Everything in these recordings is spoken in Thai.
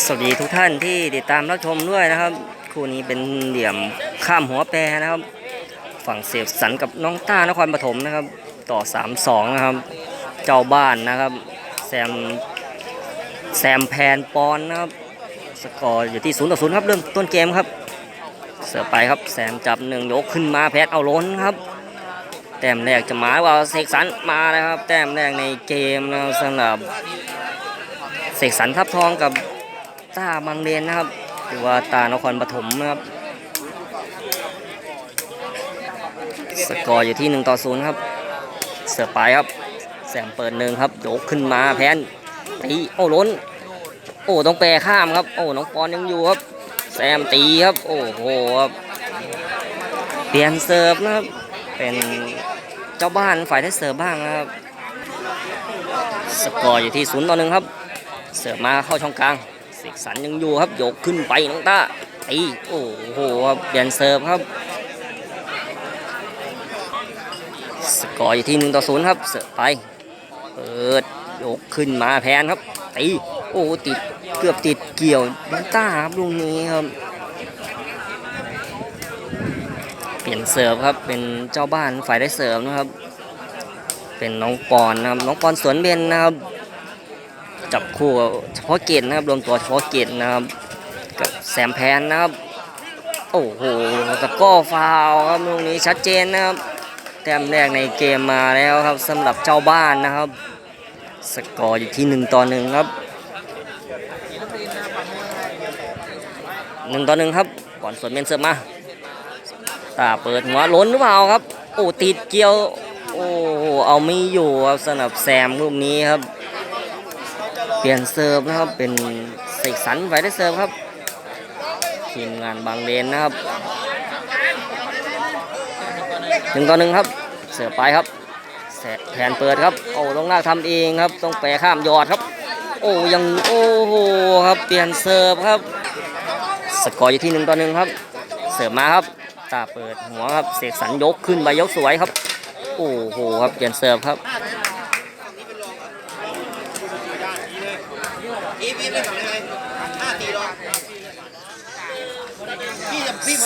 สวัสดีทุกท่านที่ติดตามรับชมด้วยนะครับ คู่นี้เป็นเหลี่ยมข้ามหัวแปรนะครับ ฝั่งเสพสันกับน้องต้านครปฐมนะครับ ต่อ 3-2 นะครับ เจ้าบ้านนะครับแซมแซมแพนปอนนะครับ สกอร์อยู่ที่0ต่อ0ครับเริ่มต้นเกมครับ เสือไปครับแซมจับหนึ่งยกขึ้นมาแพทเอาล้นครับ แต้มแรกจะหมายว่าเสกสรรมาแล้วครับ แต้มแรกในเกมนะสำหรับเสกสรรทับทองกับ ตาบางเลนนะครับ หรือว่าตานครปฐมนะครับ สกอร์อยู่ที่1ต่อ0ครับ เสือปายครับ แสมเปิดหนึ่งครับยกขึ้นมาแพนตีโอ้ล้น โอ้ต้องแปรข้ามครับ โอ้น้องปอนยังอยู่ครับ แซมตีครับ โอ้โหครับเปลี่ยนเสิร์ฟนะครับ เป็นเจ้าบ้านฝ่ายได้เสิร์ฟบ้างนะครับ สกอร์อยู่ที่0ต่อ1ครับ เสิร์ฟมาเข้าช่องกลาง เสกสรรยังอยู่ครับยกขึ้นไปน้องต้าตีโอ้โหครับเปลี่ยนเสิร์ฟครับ สกอร์อยู่ที่1ต่อ0ครับเสิร์ฟไปเปิดยกขึ้นมาแพนครับตีโอ้ติดเกือบติดเกี่ยวน้องต้าครับลูกนี้ครับ เปลี่ยนเสิร์ฟครับเป็นเจ้าบ้านฝ่ายได้เสิร์ฟนะครับ เป็นน้องปอนนะครับน้องปอนสวนเบนนะครับ จับคู่เฉพาะเกตนะครับรวมตัวเฉพาะเกตนะครับกับแซมแพนนะครับ โอ้โหตะก้อฟาวครับตรงนี้ชัดเจนนะครับ แต้มแรกในเกมมาแล้วครับสำหรับเจ้าบ้านนะครับ สกอร์อยู่ที่หนึ่งต่อหนึ่งครับหนึ่งต่อหนึ่งครับก่อนสวนเมนเสิร์มาตาเปิดหัวล้นหรือเปล่าครับ โอ้ติดเกี่ยว โอ้เอาไม่อยู่ครับสำหรับแซมลูกนี้ครับ เปลี่ยนเซิร์ฟนะครับเป็นเสกสรรไฟได้เซิร์ฟครับทีมงานบางเลนนะครับหนึ่งต่อหนึ่งครับ เสิร์ฟไปครับแสแผนเปิดครับ โอ้ต้องลากทำเองครับ ต้องแปรข้ามยอดครับ โอ้ยังโอ้โหครับ เปลี่ยนเซิร์ฟครับ สกอร์อยู่ที่หนึ่งต่อหนึ่งครับ เสิร์ฟมาครับตาเปิดหัวครับ เสกสรรยกขึ้นไปยกสวยครับ โอ้โหครับ เปลี่ยนเสิร์ฟครับ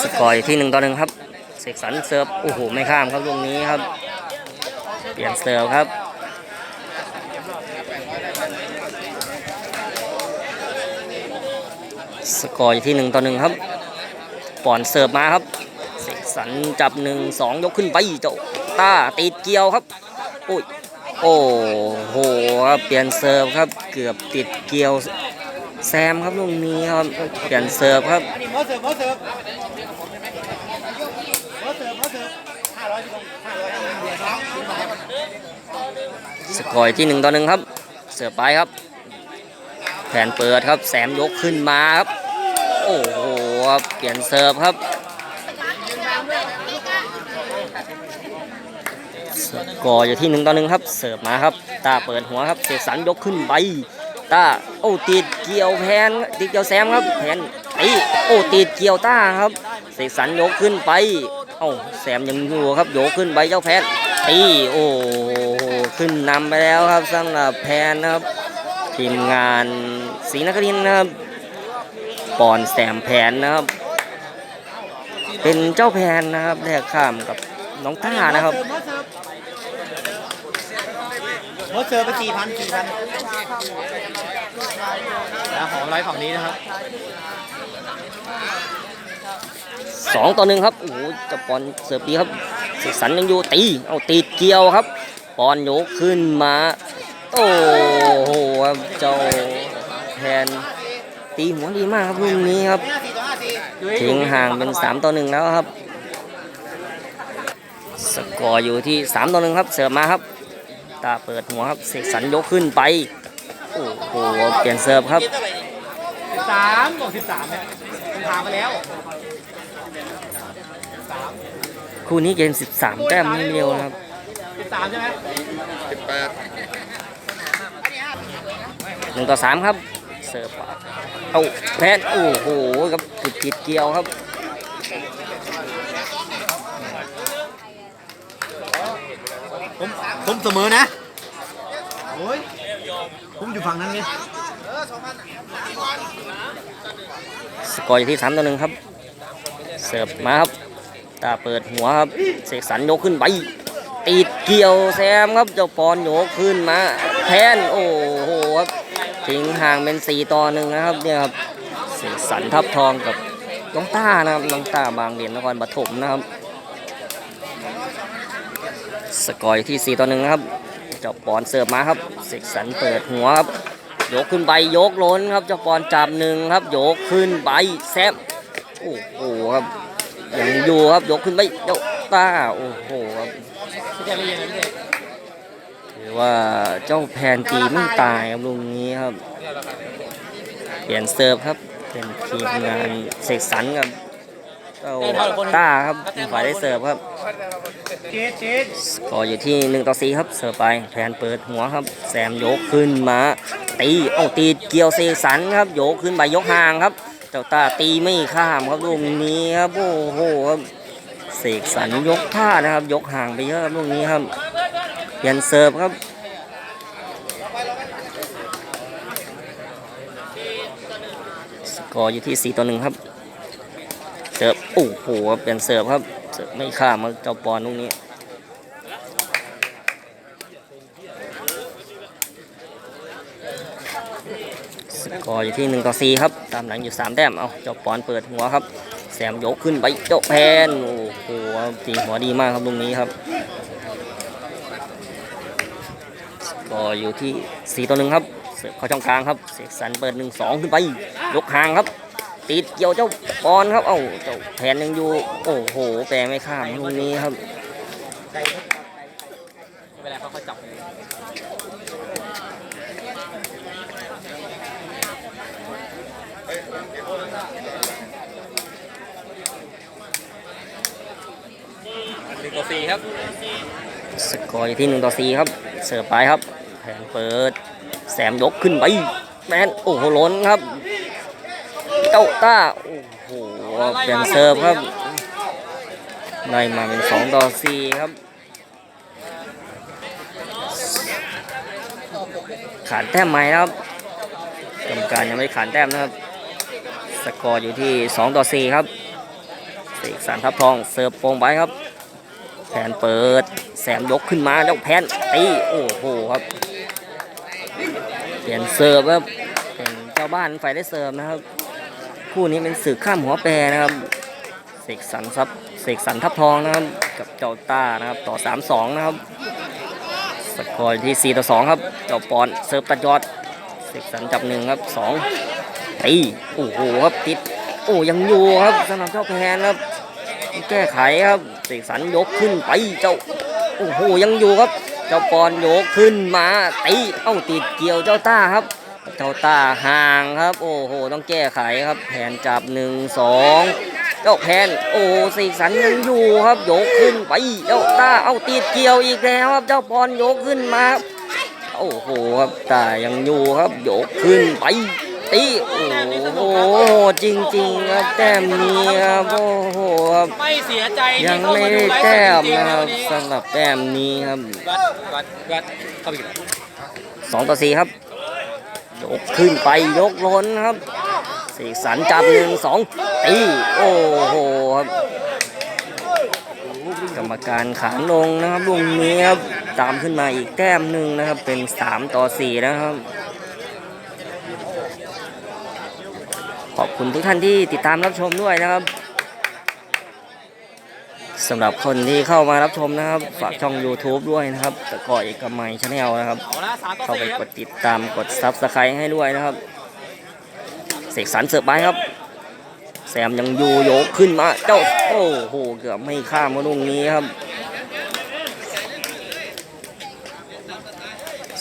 สกอร์อยู่ที่หนึ่งต่อหนึ่งครับ เสกสรรเสิร์ฟ โอ้โห ไม่ข้ามครับลูกนี้ครับ เปลี่ยนเสิร์ฟครับสกอร์อยู่ที่หนึ่งต่อหนึ่งครับปอนเสิร์ฟมาครับเสกสรรจับหนึ่งสองยกขึ้นไปเจ้าต้าติดเกียวครับ โอ้ย อ้โหครับเปลี่ยนเสิร์ฟครับเกือบติดเกียวแซมครับลูกนี้ครับเปลี่ยนเสิร์ฟครับสิร์ฟหมอยที่ตรงห้าร้อยห้าร้อยสกอร์ที่หนึ่งต่อหนึ่งครับ เสือไปครับ แผนเปิดครับแสมยกขึ้นมาครับ โอ้โหครับเปลี่ยนเสิร์ฟครับ ก่ออยู่ที่หนึ่งต่อหนึ่งครับ เสิร์ฟมาครับ ตาเปิดหัวครับ เสกสรรยกขึ้นไปตาโอ้ติดเกี่ยวแพนติดเกี่ยวแซมครับแพนไอโอ้ติดเกี่ยวต้าครับ เสกสรรยกขึ้นไปเอ้าแซมยังอยู่ครับยกขึ้นไปเจ้าแพนตีโอ้ขึ้นนำไปแล้วครับสำหรับแพนนะครับทีมงานศรีนครินทร์นะครับปอนแซมแพนนะครับ เป็นเจ้าแพนนะครับแลกข้ามกับน้องต้านะครับ หมอเสิร์ฟไปสี่พันสี่พันแล้วของร้อยฝั่งนี้นะครับสองต่อหนึ่งครับ โอ้โหเจะปอนเสิร์ฟดีครับเสกสรรยังอยู่ตี เอาตีเกี่ยวครับ ปอนยกขึ้นมา โอ้โหครับเจ้าแพนตีหัวดีมากครับลูกนี้ครับห้าสี่ต่อห้าสี่ทิ้งห่างเป็น3ต่อ1แล้วครับ สกอร์อยู่ที่3ต่อ1ครับ เสิร์ฟมาครับ ตาเปิดหัวครับเสกสรรยกขึ้นไป โอ้โหเปลี่ยนเสิร์ฟครับสิบสามบอกสิบสามเนี่ยมันผ่านมาแล้วคู่นี้เกม 13 แต้มไม่เร็วนะครับสิบสามใช่ไหมหนึ่งต่อสามครับ เสิร์ฟเอาแพนโอ้โหครับผิดผิดเกี่ยวครับ ผมผมเสมอนะ โอ้ยผมอยู่ฝั่งนั้นไงสกอร์อยู่ที่สามต่อหนึ่งครับ เสิร์ฟมาครับ ตาเปิดหัวครับ เสกสรรยกขึ้นไปติดเกี่ยวแซมครับ เจ้าปอนโยกขึ้นมา แทน โอ้โหครับทิ้งห่างเป็นสี่ต่อหนึ่งนะครับเนี่ยครับ เสกสรรทับทองกับน้องต้านะครับ น้องต้าบางเหรียญนครปฐมนะครับ สกอร์อยู่ที่4ต่อหนึ่งนะครับ เจ้าปอนเสิร์ฟมาครับเสกสรรเปิดหัวครับยกขึ้นไปยกล้นครับเจ้าปอนจับหนึ่งครับยกขึ้นไปแซมโอ้โหครับยังอยู่ครับยกขึ้นไปเจ้าต้าโอ้โหครับถือว่าเจ้าแพนตีไม่ตายครับลุงนี้ครับ เปลี่ยนเซิร์ฟครับเป็นทีมงานเสกสรรกับเจ้าต้าครับฝ่ายได้เสิร์ฟครับ ก็อยู่ที่1ต่อ4ครับเสิร์ฟไปแทนเปิดหัวครับ แซมยกขึ้นมาตีเอาตีเกี่ยวเซสันครับโยกขึ้นไปยกห่างครับ เจ้าตาตีไม่ข้ามครับลูกนี้ครับโอ้โหครับเสกสรรยกท่านะครับ ยกห่างไปเยอะครับลูกนี้ครับเปลี่ยนเสิร์ฟครับกออยู่ที่4ต่อ1ครับเสิร์ฟโอ้โหเปลี่ยนเสิร์ฟครับ เสิร์ฟไม่ข้ามครับเจ้าปอนลูกนี้สกอร์อยู่ที่1ต่อ4ครับ ตามหลังอยู่3แต้ม เอาเจ้าปอนเปิดหัวครับ แซมยกขึ้นไปเจ้าแพน โอ้โหตีหัวดีมากครับตรงนี้ครับสกอร์อยู่ที่4ต่อ1ครับ เสิร์ฟเข้าช่องกลางครับ เสกสรรเปิด1 2ขึ้นไป ยกห่างครับ ติดเกี่ยวเจ้าปอนครับ เอ้าเจ้าแพนยังอยู่ โอ้โห แปรไม่ข้ามตรงนี้ครับเวลาเขาเขาจับหนึ่งต่อสี่ครับ สกอร์อยู่ที่1ต่อ4ครับ เสิร์ฟไปครับ แผนเปิดแซมยกขึ้นไปแมนโอ้โหล้นครับเจ้าต้า โอ้โหเปลี่ยนเสิร์ฟครับได้มาเป็น2ต่อ4ครับ ขานแต้มใหม่ครับกรรมการยังไม่ขานแต้มนะครับ สกอร์อยู่ที่2ต่อ4ครับเสกสรรทับทองเสิร์ฟโป่งไปครับ แผนเปิดแซมยกขึ้นมาเจ้าแผนตีโอ้โหครับ เปลี่ยนเสิร์ฟครับเป็นเจ้าบ้านฝ่ายได้เสิร์ฟนะครับ คู่นี้เป็นศึกข้ามหัวแปรนะครับเสกสรรทับเสกสรรทับทองนะครับกับเจ้าต้านะครับต่อ 3-2 นะครับสกอร์อยู่ที่ 4 ต่อ 2 ครับ เจ้าปอนเสิร์ฟตัดยอดเสกสรรจับหนึ่งครับ2ตีโอ้โหครับติดโอ้ยังอยู่ครับสำหรับเจ้าแพนครับ แก้ไขครับเสกสรรยกขึ้นไปเจ้าโอ้โหยังอยู่ครับ เจ้าปอนยกขึ้นมาตีเอ้าติดเกี่ยวเจ้าต้าครับ เจ้าต้าห่างครับ โอ้โห ต้องแก้ไขครับ แผนจับหนึ่งสองเจ้าแผนโอ้เสกสรรยังอยู่ครับยกขึ้นไปเจ้าต้าเอ้าติดเกี่ยวอีกแล้วครับ เจ้าปอนยกขึ้นมาครับโอ้โหครับต้ายังอยู่ครับยกขึ้นไปตีโอ้โหจริงๆครับแต้มนี้ครับโอ้โหครับไม่เสียใจยังที่เข้าไม่มาดูได้ไลฟ์แต้มจริงๆนะนะครับวันนี้สำหรับแต้มนี้ครับวัดวัดวัดเข้าไปอีกแล้วสองต่อสี่ครับ ยกขึ้นไปยกล้นครับเสกสรรจับหนึ่งสองตีโอ้โหครับกรรมการขานลงนะครับลูกนี้ครับตามขึ้นมาอีกแต้มหนึ่งนะครับ เป็นสามต่อสี่นะครับ ขอบคุณทุกท่านที่ติดตามรับชมด้วยนะครับ สำหรับคนที่เข้ามารับชมนะครับ ฝากช่อง YouTube ด้วยนะครับตะกอเอกมัยชาแนลนะครับ เข้าไปกดติดตามกดซับสไครต์ให้ด้วยนะครับ เสกสรรเสิร์ฟไปครับ แซมยังยูโยกขึ้นมา เจ้าโอ้โหเกือบไม่ข้ามมาตรงนี้ครับ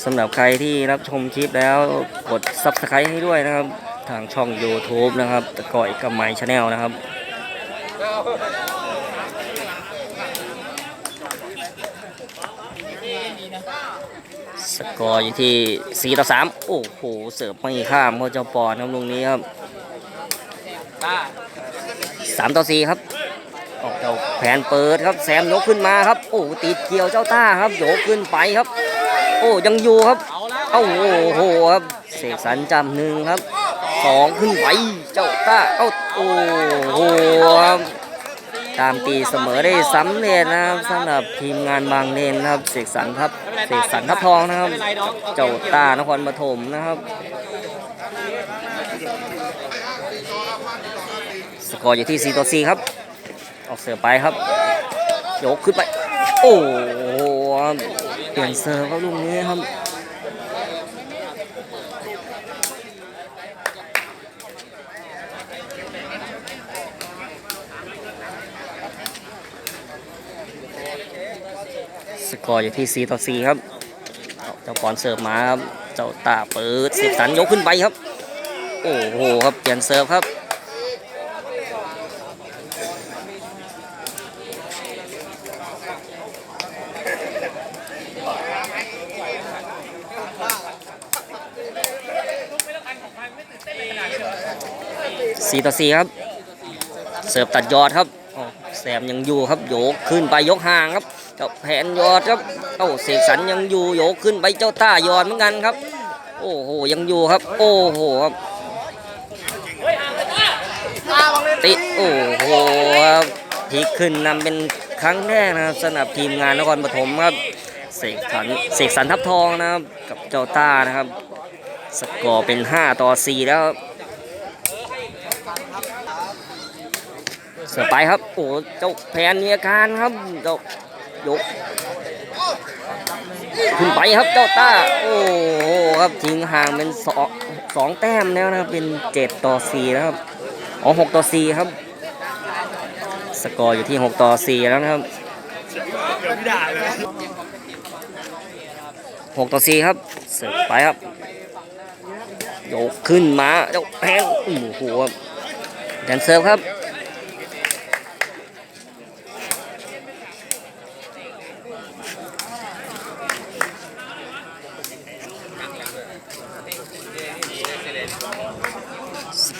สำหรับใครที่รับชมคลิปแล้วกดซับสไครต์ให้ด้วยนะครับ ทางช่อง YouTube นะครับตะกอยกับไมชาแนลนะครับ สกอร์อยู่ที่ 4 ต่อ 3 โอ้โห เสิร์ฟไม่ข้ามเขาเจ้าปอนครับตรงนี้ครับต้า3ต่อ 4 ครับ ออกเจ้าแผนเปิดครับ แซมยกขึ้นมาครับ โอ้ติดเกี่ยวเจ้าต้าครับโยกขึ้นไปครับ โอ้ยังอยู่ครับ เอ้าโอ้โหครับเเสกสรรจำหนึ่งครับ สองขึ้นไป เจ้าต้า เอ้าโอ้โหครับ ตามตีเสมอได้สำเร็จนะครับสำหรับทีมงานบางเลนนะครับเสกสรรทับเสกสรรทับทองนะครับ เจ้าตานครปฐมนะครับสกอร์อยู่ที่4ต่อ4ครับ ออกเสิร์ไปครับยกขึ้นไป โอ้โหเปลี่ยนเสิร์ฟครับลูกนี้ครับ สกอร์อยู่ที่ 4 ต่อ 4 ครับ เจ้าปอนเสิร์ฟมาครับ เจ้าตาเปิดสียบสันยกขึ้นไปครับ โอ้โหครับเปลี่ยนเสิร์ฟครับสี่ต่อสี่ครับ เสิร์ฟตัดยอดครับ แซมยังอยู่ครับโยกขึ้นไปยกห่างครับเจ้าแผนยอดครับเอ้าเสกสรรยังอยู่โยกขึ้นไปเจ้าต้ายอดเหมือนกันครับ โอ้โหยังอยู่ครับ โอ้โหครับติดโอ้โหครับพลิกขึ้นนำเป็นครั้งแรกนะครับสำหรับทีมงานนครปฐมครับเสกสรรเสกสรรทับทองนะครับกับเจ้าต้านะครับ สกอร์เป็น 5 ต่อ 4 แล้วครับ เสือไปครับ โอ้เจ้าแผนมีอาการครับเจ้ายกขึ้นไปครับเจ้าต้า โอ้โหครับทิ้งห่างเป็นสองสองแต้มแล้วนะครับเป็นเจ็ดต่อสี่แล้วครับอ๋อหกต่อสี่ครับ สกอร์อยู่ที่หกต่อสี่แล้วนะครับหกต่อสี่ครับเสือไปครับยกขึ้นมาเจ้าแพนโอ้โหครับแดนเซิร์ฟครับ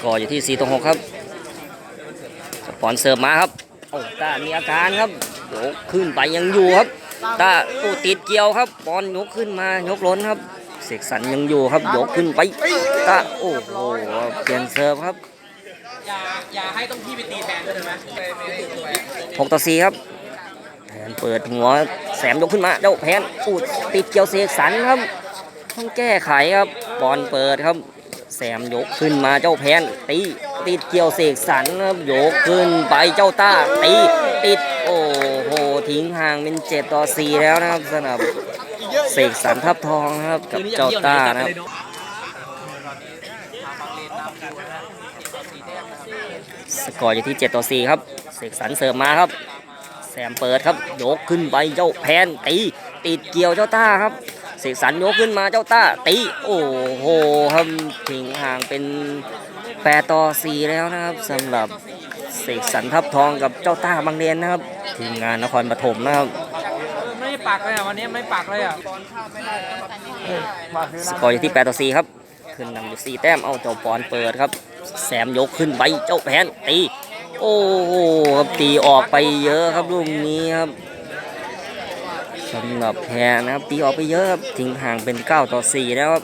กอร์อยู่ที่ 4ต่อ6ครับ สปอนเสิร์ฟมาครับโอ้ตามีอาการครับยกขึ้นไปยังอยู่ครับตาโอ้ติดเกี่ยวครับบอลยกขึ้นมายกล้นครับ เสกสรรยังอยู่ครับยกขึ้นไปตาโอ้โหเปลี่ยนเสิร์ฟครับอย่าอย่าให้ต้องพี่ไปตีแทนได้ไหม6ต่อ4ครับแผนเปิดหัวแสมยกขึ้นมาเจ้าแผนอูดติดเกี่ยวเสกสรรครับ ต้องแก้ไขครับบอลเปิดครับ แสมยกขึ้นมาเจ้าแพนตีติดเกี่ยวเสกสรรครับยกขึ้นไปเจ้าต้าตีติดโอ้โหทิ้งห่างเป็นเจ็ดต่อสี่แล้วนะครับสำหรับเสกสรรทับทองนะครับกับเจ้าต้านะครับสกอร์อยู่ที่7ต่อ4ครับเสกสรรเสิร์ฟมาครับ แซมเปิดครับยกขึ้นไปเจ้าแพนตีติดเกี่ยวเจ้าต้าครับ เสกสรรยกขึ้นมาเจ้าต้าตีโอ้โหครับทิ้งห่างเป็น8ต่อ4แล้วนะครับสำหรับเสกสรรทับทองกับเจ้าต้าบางเรียนนะครับทีมงานนครปฐมนะครับไม่ปักเลยอะวันนี้ไม่ปักเลยอะสกอร์อยู่ที่8ต่อ4ครับขึ้นนำอยู่4แต้มเอาเจ้าปอนเปิดครับแซมยกขึ้นไปเจ้าแพนตีโอ้โหครับตีออกไปเยอะครับลูกนี้ครับ สำหรับแพรนะครับตีออกไปเยอะครับทิ้งห่างเป็น 9 ต่อ 4 แล้วครับ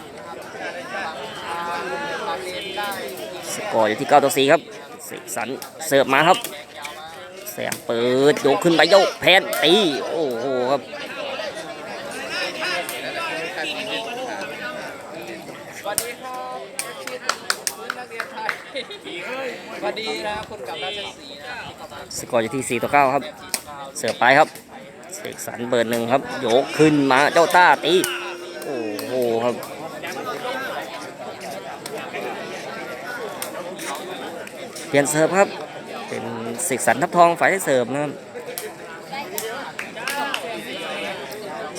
สกอร์อยู่ที่ 9 ต่อ 4 ครับเสกสรรเสิร์ฟมาครับแสมเปิดยกขึ้นไปโยกแพนตีโอ้โหครับสวัสดีครับพื้นนักเรียนไทยสวัสดีนะครับคุณกับราชสีห์นะครับสกอร์อยู่ที่ 4 ต่อ 9 ครับ เสิร์ฟไปครับ เสกสรรเปิดหนึ่งครับโยกขึ้นมาเจ้าต้าตีโอ้โหครับเปลี่ยนเสิร์ฟครับ เป็นเสกสรรทับทองฝ่ายได้เสิร์ฟนะครับ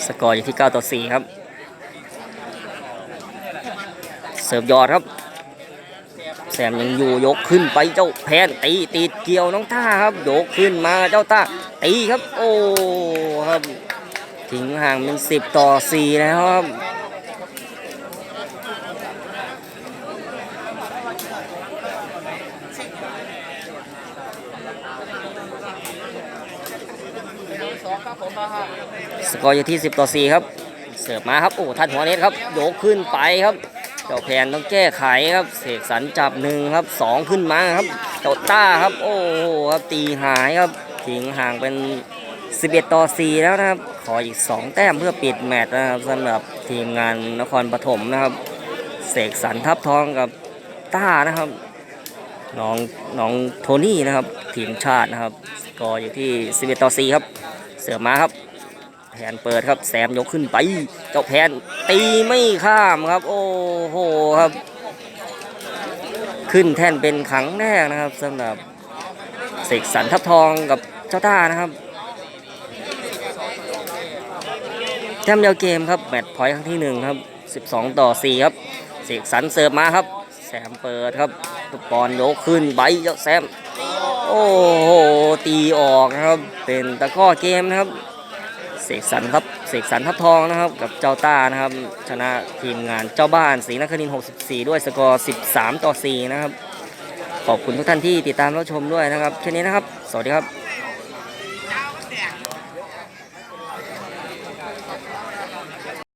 สกอร์อยู่ที่ 9 ต่อ 4 ครับ เสิร์ฟยอดครับ แซมยังอยู่ยกขึ้นไปเจ้าแพนตีติดเกี่ยวน้องต้าครับ ยกขึ้นมาเจ้าต้า ตีครับ โอ้ครับทิ้งห่างเป็น10ต่อ4แล้วครับสกอร์อยู่ที่ 10 ต่อ 4 ครับ เสิร์ฟมาครับโอ้ทันหัวเน็ตครับโยกขึ้นไปครับ เจ้าแพนต้องแก้ไขครับ เสกสรรจับหนึ่งครับสองขึ้นมาครับเจ้าต้าครับ โอ้ครับตีหายครับ ทิ้งห่างเป็น 11 ต่อ 4 แล้วนะครับ ขออีก 2 แต้มเพื่อปิดแมตช์นะครับสำหรับทีมงานนครปฐมนะครับเสกสรรทับทองกับต้านะครับน้องน้องโทนี่นะครับ ทีมชาตินะครับสกอร์อยู่ที่ 11 ต่อ 4 ครับ เสือมาครับแผนเปิดครับแซมยกขึ้นไป เจ้าแผนตีไม่ข้ามครับ โอ้โหครับ ขึ้นแท่นเป็นครั้งแรกนะครับสำหรับเสกสรรทับทองกับ เจ้าต้านะครับแต้มเดียวเกมครับแมตช์พอยต์ครั้งที่หนึ่งครับ12ต่อ4ครับเสกสรรเสิร์ฟมาครับ แซมเปิดครับตุกปอนยกขึ้นใบเจ้าแซม โอ้โห ตีออกนะครับ เป็นตะก้อเกมนะครับ เสกสรรครับ เสกสรรทับทองนะครับ กับเจ้าต้านะครับ ชนะทีมงานเจ้าบ้านศรีนครินทร์64 ด้วยสกอร์ 13 ต่อ 4 นะครับ ขอบคุณทุกท่านที่ติดตามรับชมด้วยนะครับแค่นี้นะครับ สวัสดีครับ